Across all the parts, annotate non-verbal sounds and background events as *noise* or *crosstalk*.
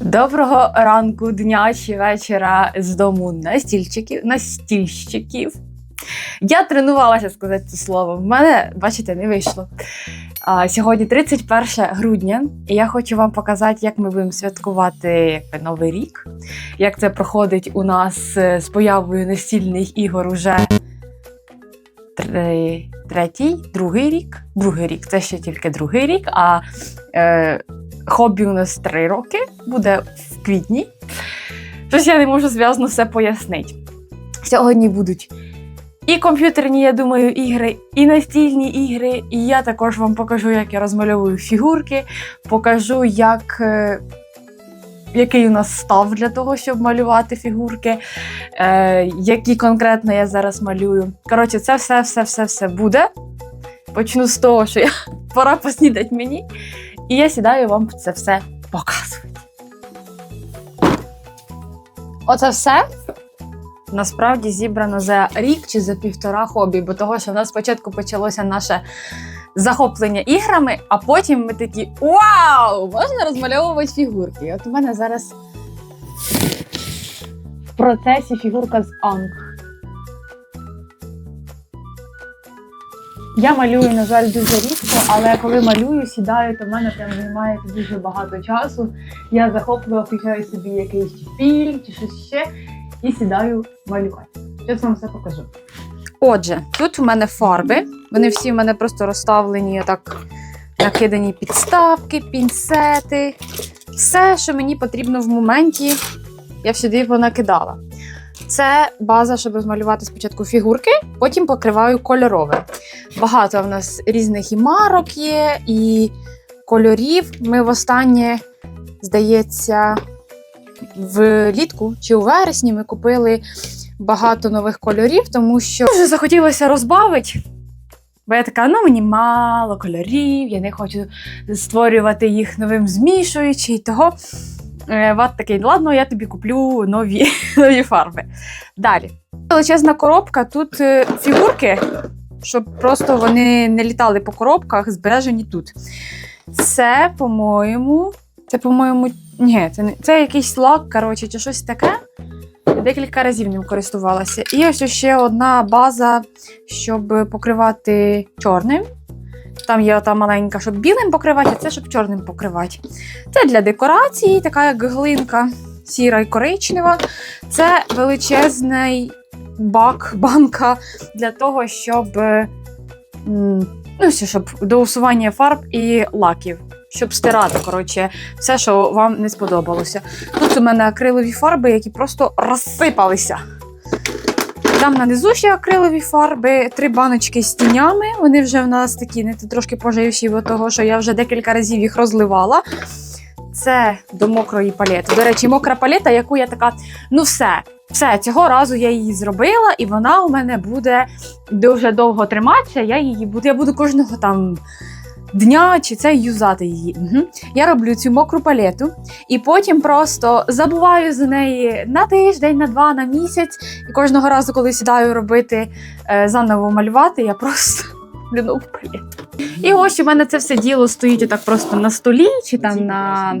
Доброго ранку, дня чи вечора з дому настільчиків, настільщиків. Я тренувалася сказати це слово. В мене, бачите, не вийшло. А, сьогодні 31 грудня, і я хочу вам показати, як ми будемо святкувати Новий рік, як це проходить у нас е, з появою настільних ігор уже третій, другий рік. Другий рік це ще тільки другий рік. А е, хобі у нас три роки, буде в квітні. Щось я не можу зв'язно все пояснити. Сьогодні будуть і комп'ютерні, я думаю, ігри, і настільні ігри. І я також вам покажу, як я розмальовую фігурки, покажу, як. е, Який у нас став для того, щоб малювати фігурки, е, які конкретно я зараз малюю. Коротше, це все, все, все, все буде. Почну з того, що я пора поснідати мені. І я сідаю вам це все показувати. Оце все насправді зібрано за рік чи за півтора хобі, бо того, що в нас спочатку почалося наше захоплення іграми, а потім ми такі: Вау! Можна розмальовувати фігурки. От у мене зараз в процесі фігурка з Анг. Я малюю, на жаль, дуже рідко, але коли малюю, сідаю, то в мене прям займає дуже багато часу. Я захоплюю, включаю собі якийсь фільм чи щось ще і сідаю малювати. Зараз вам все покажу. Отже, тут у мене фарби. Вони всі в мене просто розставлені так, накидані підставки, пінцети. Все, що мені потрібно в моменті, я сюди понакидала. Це база, щоб розмалювати спочатку фігурки, потім покриваю кольорове. Багато в нас різних і марок є, і кольорів. Ми востаннє, здається, влітку чи у вересні ми купили багато нових кольорів, тому що вже захотілося розбавити. Бо я така, ну мені мало кольорів, я не хочу створювати їх новим змішуючи і того. Е, Ват такий, ладно, я тобі куплю нові, *laughs* нові фарби. Далі. Величезна коробка, тут е, фігурки, щоб просто вони не літали по коробках, збережені тут. Це, по-моєму, це, по-моєму, ні, це, не, це якийсь лак, коротше, чи щось таке. Декілька разів ним користувалася. І ось ще одна база, щоб покривати чорним. Там є ота маленька, щоб білим покривати, а це щоб чорним покривати. Це для декорації, така як глинка, сіра і коричнева. Це величезний бак, *laughs* банка для того, щоб, е, ну, все, щоб до усування фарб і лаків. Щоб стирати, коротше, все, що вам не сподобалося. Тут у мене акрилові фарби, які просто розсипалися. Там на ще акрилові фарби, три баночки з тінями. Вони вже в нас такі не трошки поживші від того, що я вже декілька разів їх розливала. Це до мокрої палети. До речі, мокра палета, яку я така, ну все, все, цього разу я її зробила, і вона у мене буде дуже довго триматися. Я її буду, я буду кожного там дня чи це юзати її. Угу. Я роблю цю мокру палету, і потім просто забуваю за неї на тиждень, на два, на місяць. І кожного разу, коли сідаю робити е, заново малювати, я просто *laughs* роблю нову палету. І ось у мене це все діло стоїть отак просто на столі, чи там на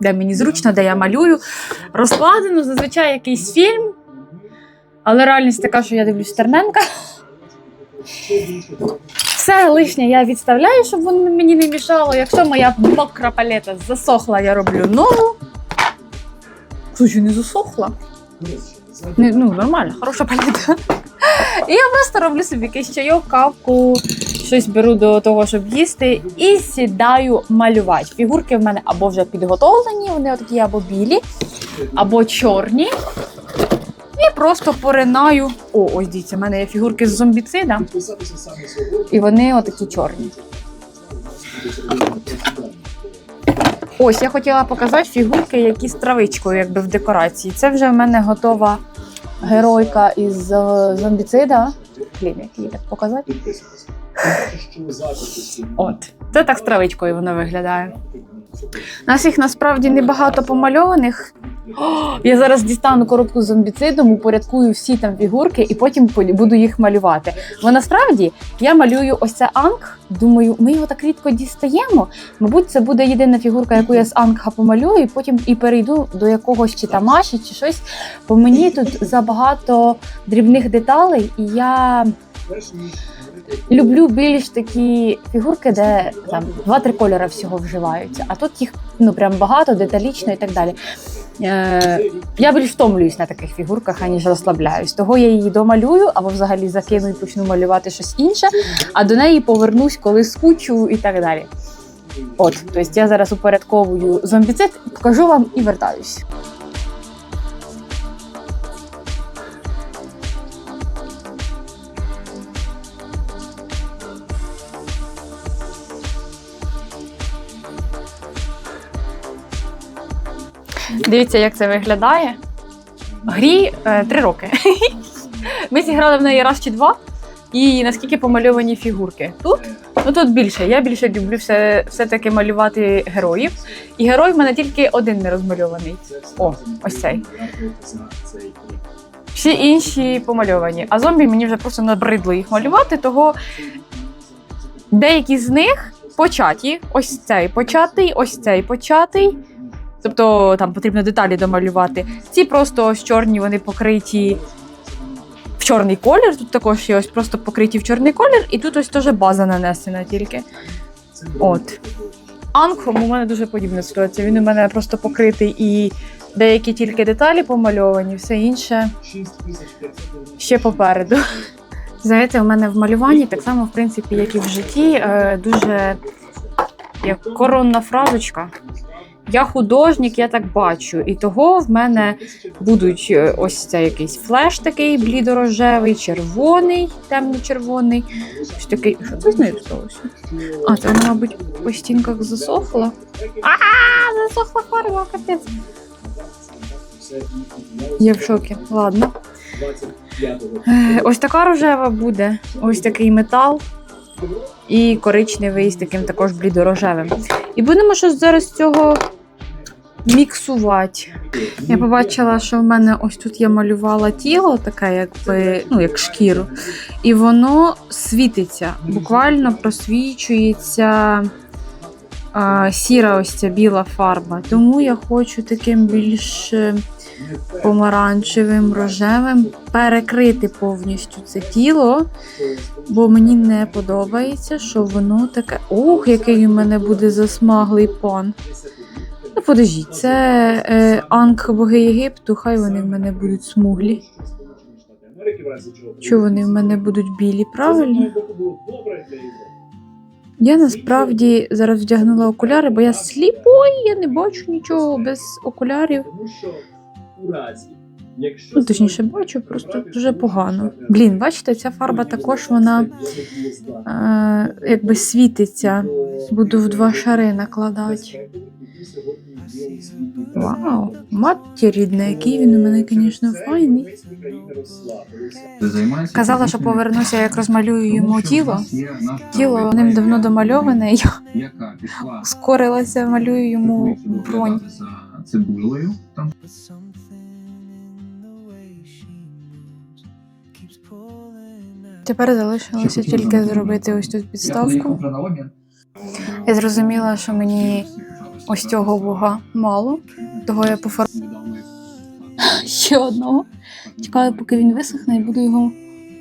де мені зручно, де я малюю. Розкладено зазвичай якийсь фільм. Але реальність така, що я дивлюсь Терненка. Все лишнє я відставляю, щоб воно мені не мішало. Якщо моя мокра палета засохла, я роблю нову. Слушай, не засохла. Не, ну, нормально, хороша палета. І я просто роблю собі якийсь чайок, кавку, щось беру до того, щоб їсти, і сідаю малювати. Фігурки в мене або вже підготовлені, вони такі або білі, або чорні. І просто поринаю. О, ось дивіться, в мене є фігурки з зомбіцида, і вони отакі чорні. Ось я хотіла показати фігурки, які з травичкою, якби в декорації. Це вже в мене готова геройка із е, зомбіцида. Блін, як її так показати? От, це так з травичкою воно виглядає. У нас їх насправді небагато помальованих. О, я зараз дістану коробку з зомбіцидом, упорядкую всі там фігурки і потім буду їх малювати. Бо насправді я малюю ось це анг. Думаю, ми його так рідко дістаємо. Мабуть, це буде єдина фігурка, яку я з ангха помалюю, і потім і перейду до якогось чи тамаші, чи щось. Бо мені тут забагато дрібних деталей, і я люблю більш такі фігурки, де там два-три кольори всього вживаються. А тут їх ну прям багато, деталічно і так далі. Е, я більш втомлююсь на таких фігурках, аніж розслабляюсь. Того я її домалюю або взагалі закину і почну малювати щось інше, а до неї повернусь, коли скучу і так далі. От, тобто я зараз упорядковую зомбіцид, покажу вам і вертаюсь. Дивіться, як це виглядає. Грі е, три роки. Ми зіграли в неї раз чи два. І наскільки помальовані фігурки. Тут ну тут більше. Я більше люблю все, все-таки малювати героїв. І герой в мене тільки один не розмальований. О, ось цей. Всі інші помальовані. А зомбі мені вже просто набридло їх малювати, того деякі з них початі. Ось цей початий, ось цей початий. Тобто там потрібно деталі домалювати. Ці просто ось чорні, вони покриті в чорний колір. Тут також є ось просто покриті в чорний колір, і тут ось теж база нанесена тільки. От. Ангхом у мене дуже подібна ситуація. Він у мене просто покритий і деякі тільки деталі помальовані, все інше ще попереду. Знаєте, у мене в малюванні так само, в принципі, як і в житті, е, дуже як коронна фразочка. Я художник, я так бачу. І того в мене будуть е, ось це якийсь флеш такий блідорожевий, червоний, темно-червоний. Ось такий. Що це з нею сталося? А, це мабуть, по стінках засохла. А, засохла фарба, капець. Я в шокі. Ладно. Е, Ось така рожева буде, ось такий метал. І коричневий з таким також блідорожевим. І будемо щось зараз цього міксувати. Я побачила, що в мене ось тут я малювала тіло, таке, якби, ну, як шкіру, і воно світиться, буквально просвічується а, сіра ось ця біла фарба. Тому я хочу таким більш е, помаранчевим, рожевим перекрити повністю це тіло, бо мені не подобається, що воно таке. Ох, який у мене буде засмаглий пан. Ну, подождіть, це е, анг боги Єгипту, хай вони в мене будуть смуглі. Що вони в мене будуть білі, правильно? Я насправді зараз вдягнула окуляри, бо я сліпой, я не бачу нічого без окулярів. Ну, точніше, бачу, просто дуже погано. Блін, бачите, ця фарба також вона е, якби світиться. Буду в два шари накладати. Вау, матір рідна, який він у мене, звісно, файний. Казала, що повернуся, як розмалюю йому тіло. Тіло ним давно домальоване, я яка пішла скорилася, малюю йому бронь. за цибулею. Там Тепер залишилося тільки зробити ось тут підставку. Я зрозуміла, що мені ось цього бога мало, того я пофарбую *laughs* ще одного. Чекаю, поки він висохне, і буду його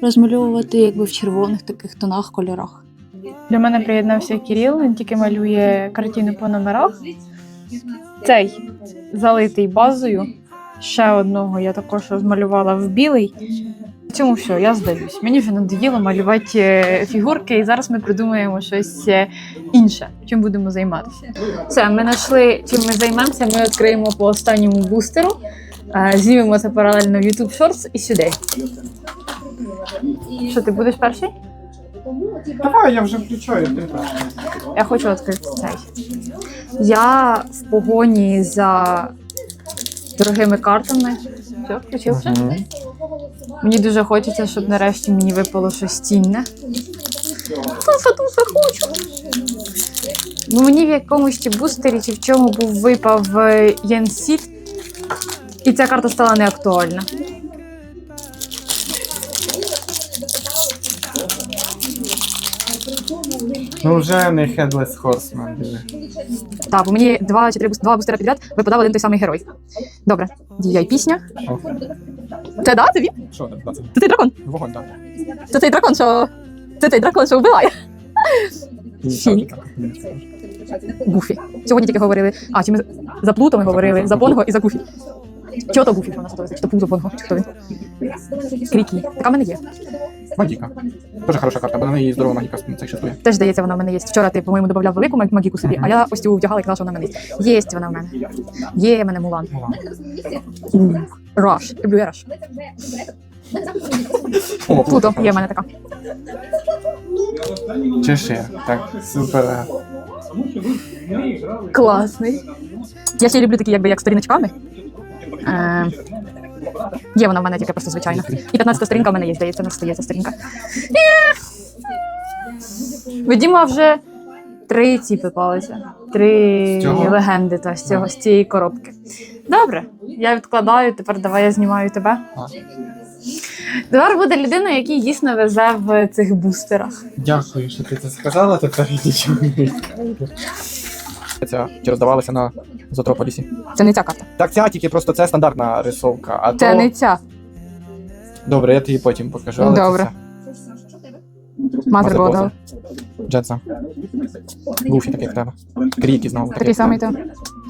розмальовувати якби в червоних таких тонах, кольорах. Для мене приєднався Кіріл, він тільки малює картину по номерах. Цей залитий базою. Ще одного я також розмалювала в білий. В цьому все, я здаюсь. Мені вже надоїло малювати е, фігурки, і зараз ми придумаємо щось е, інше, чим будемо займатися. Все, ми знайшли, чим ми займемося. Ми відкриємо по останньому бустеру, е, знімемо це паралельно в YouTube Shorts і сюди. Що, ти будеш перший? Давай, я вже включаю. Я хочу відкрити цей. Я в погоні за дорогими картами. Все, включився. Мені дуже хочеться, щоб нарешті мені випало щось цінне. Дуже дуже хочу. Бо мені в якомусь чи бустері, чи в чому був випав е, Єнсіт. І ця карта стала неактуальна. Ну вже не Headless Horseman, диви. Так, бо мені два чи три бус- два бустера підряд випадав один той самий герой. Добре, дія і пісня. О. Це да, це він? Що? Да, це Це цей дракон. вогонь, так. Це цей дракон, що. Це цей дракон, що вбиває. Фінік. Гуфі. Сьогодні тільки говорили. А, чи ми за Плуто ми говорили, за Понго і за Гуфі. Чого то Гуфі, у нас Чи то Плуто Понго, чи хто він? Крікі. Така в мене є. Магіка. Дуже хороша карта, бо на неї здорова магіка це щасує. Теж здається, вона в мене є. Вчора ти, по-моєму, додавав велику магіку собі, а я ось цю вдягала і казала, що вона в мене є. Є вона в мене. Є в мене мулан. Мулан. Раш. Люблю я Раш. Плуто є в мене така. Чешир. Так, супер. Класний. Я ще люблю такі, якби як сторіночками. Е, є вона в мене тільки просто звичайна. І 15 сторінка в мене є, здається, у нас ця сторінка. Видімо вже три ці попалися. Три цього? легенди та, з, цього, з цієї коробки. Добре, я відкладаю, тепер давай я знімаю тебе. А. Тепер буде людина, який дійсно везе в цих бустерах. Дякую, що ти це сказала, тепер я нічого не. Ця чи роздавалася на Зотрополісі. Це не ця карта. Так, ця тільки просто це стандартна рисовка. А Це то... не ця. Добре, я тобі потім покажу. Але Добре. Мазер Бодал. Джетса. Гуфі, такий як тебе. Кріки знову. Такий самий то.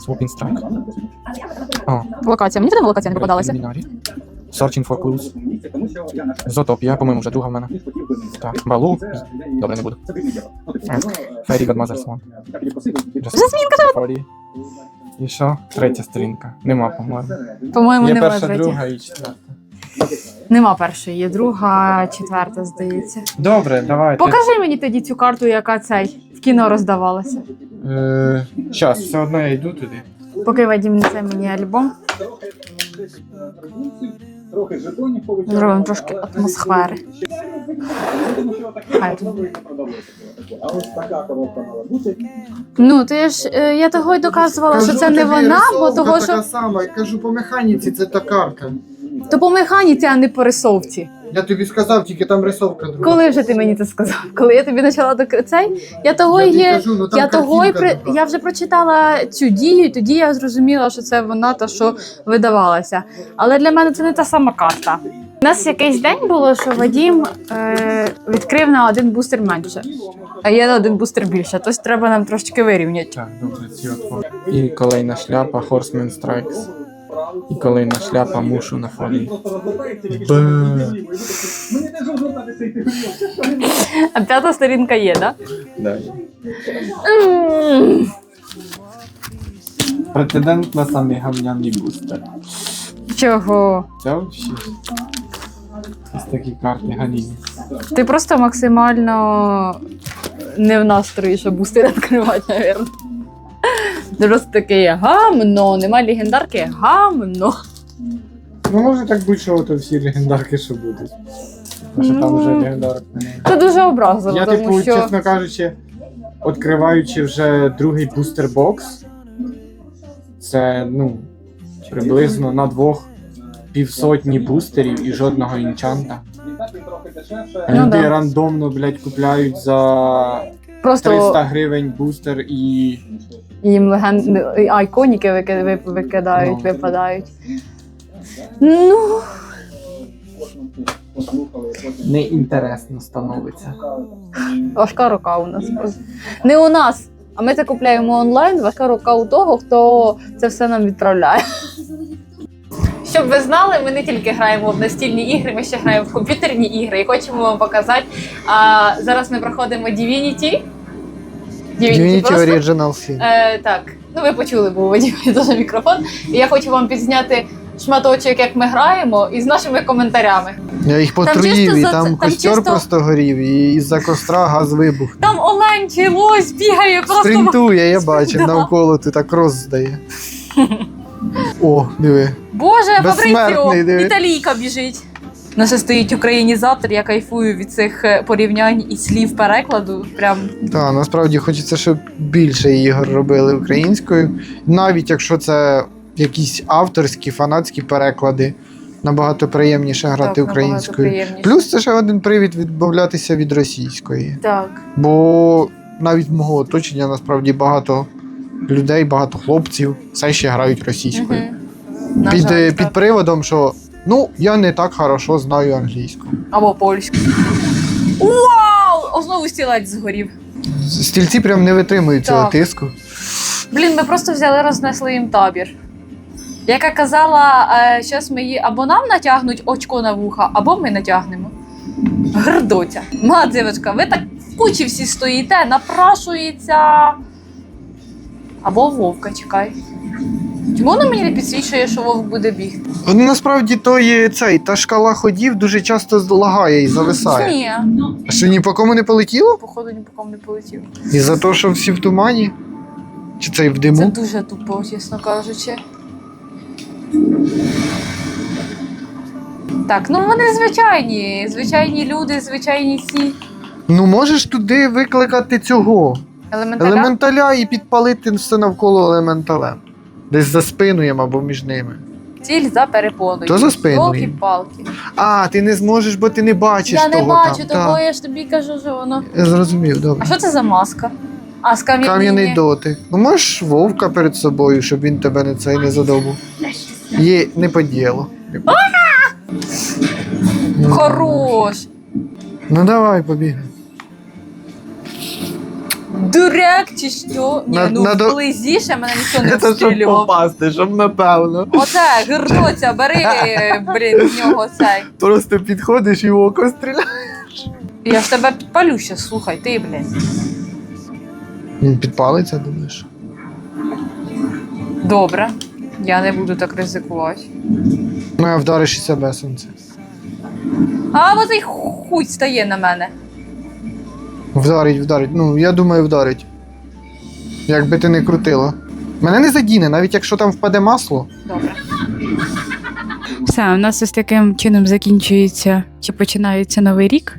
Swooping Strike. О, Локація. Мені туди локація не попадалася. Luminary. Searching for Clues. Зотопія, по-моєму, вже друга в мене. Так, Балу. Добре, не буду. Fairy Godmother Swan. Жасмінка! І що? Третя сторінка. Нема, по-моєму. По-моєму, Є перша, друга і четверта. Нема першої, є друга, четверта, здається. Добре, давайте. Покажи мені тоді цю карту, яка цей в кіно роздавалася. Е, Щас, все одно я йду туди. Поки Вадім несе мені альбом, зробимо трошки атмосфери. Хай тут. А ось така коробка мала. Ну, то я ж е, я того й доказувала, що це не вона, бо того, що сама. Я кажу, по механіці це та карта. То по механіці, а не по рисовці. Я тобі сказав, тільки там рисовка друга. Коли вже ти мені це сказав? Коли я тобі почала док... цей? Я того я є. кажу, ну, там Я того й при друга. я вже прочитала цю дію, і тоді я зрозуміла, що це вона та що видавалася. Але для мене це не та сама карта. У нас якийсь день було, що Вадім е, відкрив на один бустер менше, а я на один бустер більше. Тож треба нам трошечки вирівняти. Так, добре, ці от. І колейна шляпа Horseman Strikes. І колейна шляпа мушу на йти. А п'ята сторінка є, так? Да. Да? Претендент на самий гамняний бустер. Чого? Це взагалі. Ось такі карти галіні. Ти просто максимально не в настрої, щоб бустер *laughs* відкривати, напевно. Просто таке гамно, нема легендарки, гамно. Ну може так бути, що ото всі легендарки, що будуть. Тому що там Ну. вже легендарок немає. Це дуже образливо, Я, тому типу, що чесно кажучи, відкриваючи вже другий бустер бокс, це ну, приблизно на двох півсотні бустерів і жодного інчанта. Ну люди да. рандомно, блядь, купляють за просто 300 гривень бустер і. Їм леген... айконіки викидають, Ну. випадають. Ну, Неінтересно становиться. важка рука у нас. Не у нас, а ми це купляємо онлайн. Важка рука у того, хто це все нам відправляє. Щоб ви знали, ми не тільки граємо в настільні ігри, ми ще граємо в комп'ютерні ігри і хочемо вам показати. А зараз ми проходимо Divinity. Divinity просто. Original Sin. Е, так, ну ви почули, бо Вадима дуже мікрофон. І я хочу вам підзняти шматочок, як ми граємо, і з нашими коментарями. Я їх потруїв, і за там там костер чисто- просто горів, і із-за костра газ вибух. Там олень чи лось бігає просто. Спринтує, я бачив, *laughs* Да. навколо ти так роздає. *laughs* О, диви. Боже, Безсмертний, диви. італійка біжить. У нас стоїть українізатор, я кайфую від цих е, порівнянь і слів перекладу. Прям Так, насправді хочеться, щоб більше ігор робили українською. Навіть якщо це якісь авторські, фанатські переклади. Набагато приємніше грати Так, українською. приємніше. Плюс це ще один привід відмовлятися від російської. Так. Бо навіть мого оточення насправді багато людей, багато хлопців все ще грають російською. На Під, жаль, е, так. під приводом, що ну, я не так хорошо знаю англійську. Або польську. Вау! О, знову стілець згорів. Стільці прям не витримують цього Так. тиску. Блін, ми просто взяли, рознесли їм табір. Яка казала, зараз ми її або нам натягнуть очко на вуха, або ми натягнемо. Грдоця. Ма, дівчинка, ви так в кучі всі стоїте, напрашується. Або вовка, чекай. Чому воно мені не підсвічує, що вовк буде бігти? Ну, Насправді то є цей, та шкала ходів дуже часто злагає і зависає. Ні, А Що ні по кому не полетіло? походу ні по кому не полетів. І за те, що всі в тумані? Чи цей в Це диму? дуже тупо, чесно кажучи. Так, ну вони звичайні. Звичайні люди, звичайні ці Ну можеш туди викликати цього. елементаря. Елементаля і підпалити все навколо елементалем. Десь за спиною або між ними. Ціль за перепоною. То за спиною. палки А, ти не зможеш, бо ти не бачиш Я не бачу там. того, я ж тобі кажу, що воно. Я зрозумів, добре. А що це за маска? А, з кам'яний. Кам'яний дотик. Ну можеш вовка перед собою, щоб він тебе не цей не задовбав. Є не по ділу. Ну, Хорош! Ну давай, побігай. Дурак чи що? Ні, На- ну надо- вблизі ще мене ніхто не *laughs* Це щоб обстрілював. попасти, щоб напевно. Оце, гирнуться, бери, *laughs* блін, в нього цей. Просто підходиш і в око стріляєш. Я ж тебе підпалю ще, слухай, ти, блін. Він підпалиться, думаєш? Добре. Я не буду так ризикувати. Ну, а вдариш і себе сонце. А от і хуй стає на мене. Вдарить, вдарить. Ну, я думаю, вдарить. Якби ти не крутила. Мене не задіне, навіть якщо там впаде масло. Добре. Все, у нас ось таким чином закінчується чи починається новий рік.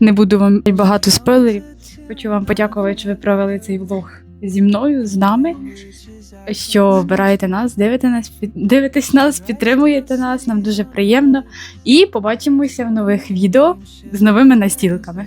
Не буду вам багато спойлерів. Хочу вам подякувати, що ви провели цей влог зі мною, з нами. Що обираєте нас, дивите нас, під- дивитесь нас, підтримуєте нас, нам дуже приємно. І побачимося в нових відео з новими настілками.